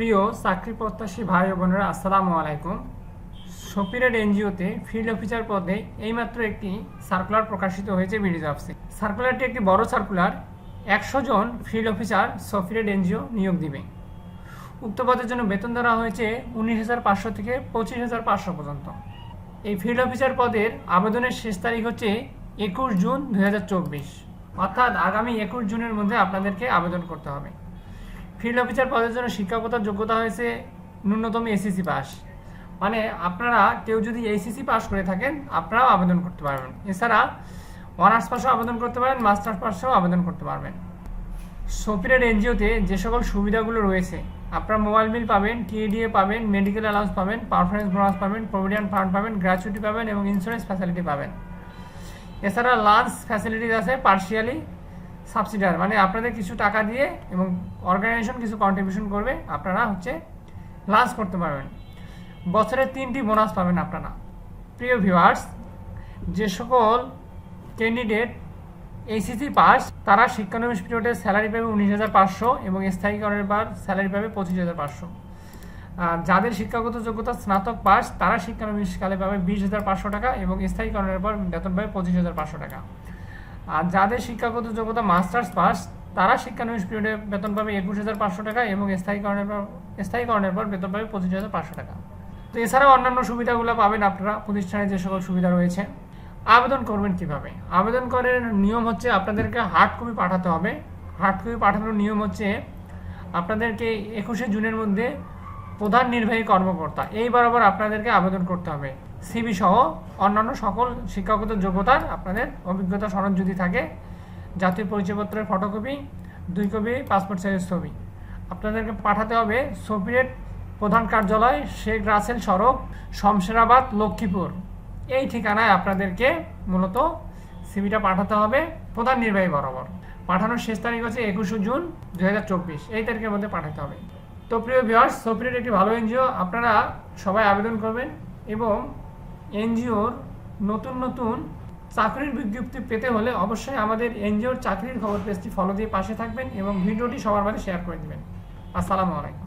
প্রিয় চাকরি প্রত্যাশী ভাই বোনেরা, আসসালামু আলাইকুম। সপিরেট এনজিওতে ফিল্ড অফিসার পদে এইমাত্র একটি সার্কুলার প্রকাশিত হয়েছে বিডিজ অফিসে। সার্কুলারটি একটি বড় সার্কুলার, একশো জন ফিল্ড অফিসার সপিরেট এনজিও নিয়োগ দিবে। উক্ত পদের জন্য বেতন ধরা হয়েছে উনিশ হাজার পাঁচশো থেকে পঁচিশ হাজার পাঁচশো পর্যন্ত। এই ফিল্ড অফিসার পদের আবেদনের শেষ তারিখ হচ্ছে একুশ জুন দু হাজার চব্বিশ। অর্থাৎ আগামী একুশ জুনের মধ্যে আপনাদেরকে আবেদন করতে হবে। ফিল্ড অফিসার পদের জন্য শিক্ষাগতার যোগ্যতা হয়েছে ন্যূনতম এসিসি পাস। মানে আপনারা কেউ যদি এসিসি পাস করে থাকেন, আপনারাও আবেদন করতে পারবেন। এছাড়া অনার্স পাসেও আবেদন করতে পারেন, মাস্টার্স পাসেও আবেদন করতে পারবেন। সোপিরের এনজিওতে যে সকল সুবিধাগুলো রয়েছে, আপনারা মোবাইল বিল পাবেন, টিএডিএ পাবেন, মেডিকেল অ্যালাউন্স পাবেন পারফরমেন্স বোনাস পাবেন, প্রভিডেন্ট ফান্ড পাবেন, গ্র্যাচুইটি পাবেন এবং ইন্স্যুরেন্স ফ্যাসিলিটি পাবেন। এছাড়া লাঞ্চ ফ্যাসিলিটিস আছে পার্শিয়ালি সাবসিডার মানে আপনাদের কিছু টাকা দিয়ে এবং অর্গানাইজেশন কিছু কন্ট্রিবিউশন করবে, আপনারা হচ্ছে লাঞ্চ করতে পারবেন। বছরে তিনটি বোনাস পাবেন আপনারা। প্রিয় ভিউয়ার্স যে সকল ক্যান্ডিডেট এইসিসি পাস, তারা শিক্ষানবিশ পিরিয়ডে স্যালারি পাবে উনিশ হাজার পাঁচশো এবং স্থায়ীকরণের বার স্যালারি পাবে পঁচিশ হাজার পাঁচশো। যাদের শিক্ষাগত যোগ্যতা স্নাতক পাস, তারা শিক্ষানবিশকালে পাবে বিশ হাজার পাঁচশো টাকা এবং স্থায়ীকরণের পর বেতন পাবে পঁচিশ হাজার পাঁচশো টাকা। আর যাদের শিক্ষাগত যোগ্যতা মাস্টার্স পাস, তারা শিক্ষানবিশ পিরিয়ডে বেতন পাবে একুশ হাজার পাঁচশো টাকা এবং স্থায়ীকরণের পর স্থায়ীকরণের পর বেতন পাবে পঁচিশ হাজার পাঁচশো টাকা। তো এছাড়াও অন্যান্য সুবিধাগুলো পাবেন আপনারা, প্রতিষ্ঠানে যে সকল সুবিধা রয়েছে। আবেদন করবেন কীভাবে? আবেদন করার নিয়ম হচ্ছে আপনাদেরকে হার্ড কপি পাঠাতে হবে। হার্ড কপি পাঠানোর নিয়ম হচ্ছে আপনাদেরকে একুশে জুনের মধ্যে প্রধান নির্বাহী কর্মকর্তা এই বরাবর আপনাদেরকে আবেদন করতে হবে। সিবি সহ অন্যান্য সকল শিক্ষাগত যোগ্যতার আপনাদের অভিজ্ঞতা সনদ যদি থাকে, জাতীয় পরিচয়পত্রের ফটোকপি দুই কপি পাসপোর্ট সাইজ ছবি। আপনাদেরকে পাঠাতে হবে সোপিরেট প্রধান কার্যালয় শেখ রাসেল সড়ক, শমশেরাবাদ, লক্ষ্মীপুর। এই ঠিকানায় আপনাদেরকে মূলত সিবিটা পাঠাতে হবে প্রধান নির্বাহী বরাবর। পাঠানোর শেষ তারিখ হচ্ছে একুশে জুন দুই হাজার চব্বিশ। এই তারিখের মধ্যে পাঠাতে হবে। তো প্রিয় ভিউয়ার্স সোপিরেট একটি ভালো এনজিও আপনারা সবাই আবেদন করবেন এবং এনজিওর নতুন নতুন চাকরির বিজ্ঞপ্তি পেতে হলে অবশ্যই আমাদের এনজিওর চাকরির খবর পেজটি ফলো দিয়ে পাশে থাকবেন এবং ভিডিওটি সবার মাঝে শেয়ার করে দেবেন। আসসালামু আলাইকুম।